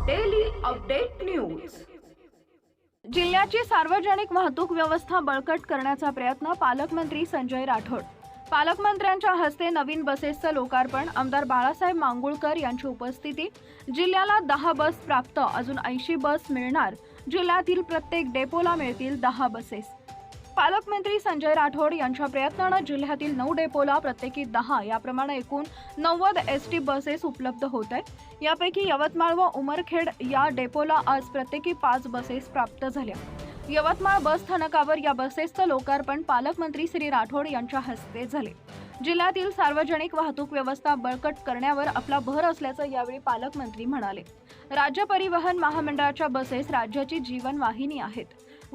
Update news जिल्ह्याची सार्वजनिक वाहतूक व्यवस्था बळकट करण्याचा प्रयत्न पालकमंत्री संजय राठोड. पालकमंत्र्यांच्या हस्ते नवीन बसेसचं लोकार्पण आमदार बाळासाहेब मांगुळकर यांची उपस्थिती. जिल्ह्याला दहा बस प्राप्त अजून ऐंशी बस मिळणार. जिल्ह्यातील प्रत्येक डेपोला मिळतील दहा बसेस. पालकमंत्री संजय राठोड यांच्या प्रयत्नानं जिल्ह्यातील नऊ डेपोला प्रत्येकी दहा याप्रमाणे एकूण नव्वद एस टी बसेस उपलब्ध होत आहेत. यापैकी यवतमाळ व उमरखेड या डेपोला आज प्रत्येकी पाच बसेस प्राप्त झाल्या. यवतमाळ बस स्थानकावर या बसेसचं लोकार्पण पालकमंत्री श्री राठोड यांच्या हस्ते झाले. जिल्ह्यातील सार्वजनिक वाहतूक व्यवस्था बळकट करण्यावर आपला भर असल्याचं यावेळी पालकमंत्री म्हणाले. राज्य परिवहन महामंडळाच्या बसेस राज्याची जीवनवाहिनी आहेत.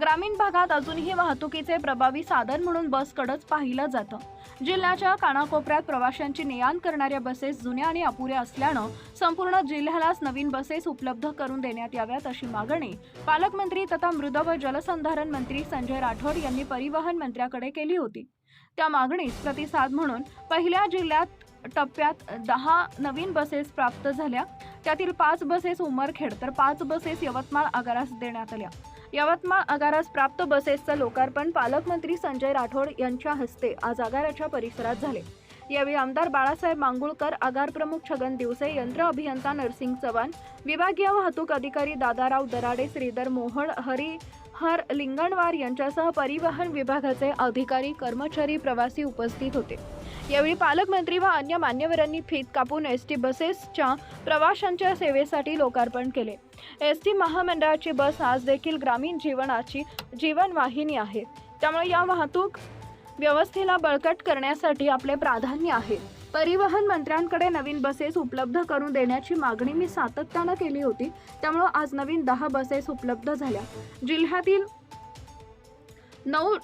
ग्रामीण भागात अजूनही वाहतुकीचे प्रभावी साधन म्हणून बसकडंच पाहिलं जातं. जिल्ह्याच्या कानाकोपऱ्यात प्रवाशांची ने आण करणाऱ्या बसेस जुन्या आणि अपुऱ्या असल्यानं संपूर्ण जिल्ह्यालाच नवीन बसेस उपलब्ध करून देण्यात याव्यात अशी मागणी पालकमंत्री तथा मृद व जलसंधारण मंत्री संजय राठोड यांनी परिवहन मंत्र्याकडे केली होती. त्या मागणीस प्रतिसाद म्हणून पहिल्या जिल्ह्यात टप्प्यात दहा नवीन बसेस प्राप्त झाल्या. त्यातील पाच बसेस उमरखेड तर पाच बसेस यवतमाळ आगारास देण्यात आल्या. यवतमाळ आगारास प्राप्त बसेसचं लोकार्पण पालकमंत्री संजय राठोड यांच्या हस्ते आज आगाराच्या परिसरात झाले. यावेळी आमदार बाळासाहेब मांगुळकर आगार प्रमुख छगन दिवसे यंत्र अभियंता नरसिंग चव्हाण विभागीय वाहतूक अधिकारी दादाराव दराडे श्रीधर मोहळ हरी हर लिंगणवार यांच्यासह परिवहन विभागाचे अधिकारी कर्मचारी प्रवासी उपस्थित होते. यावेळी पालकमंत्री व अन्य मान्यवरांनी फीत कापून एस टी बसेसच्या प्रवाशांच्या सेवेसाठी लोकार्पण केले. एस टी महामंडळाची बस आज देखील ग्रामीण जीवनाची जीवनवाहिनी आहे. त्यामुळे या वाहतूक व्यवस्थेला बळकट करण्यासाठी आपले प्राधान्य आहे. परिवहन मंत्र्यांकडे नवीन बसेस उपलब्ध करून देण्याची मागणी मी सातत्यानं केली होती. त्यामुळं आज नवीन दहा बसेस उपलब्ध झाल्या. जिल्ह्यातील नऊ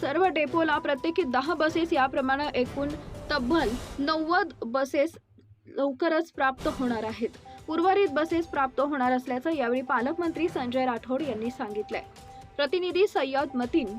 सर्व डेपोला प्रत्येकी दहा बसेस याप्रमाणे एकूण तब्बल नव्वद बसेस लवकरच प्राप्त होणार आहेत. उर्वरित बसेस प्राप्त होणार असल्याचं यावेळी पालकमंत्री संजय राठोड यांनी सांगितलंय. प्रतिनिधी सय्यद मतीन.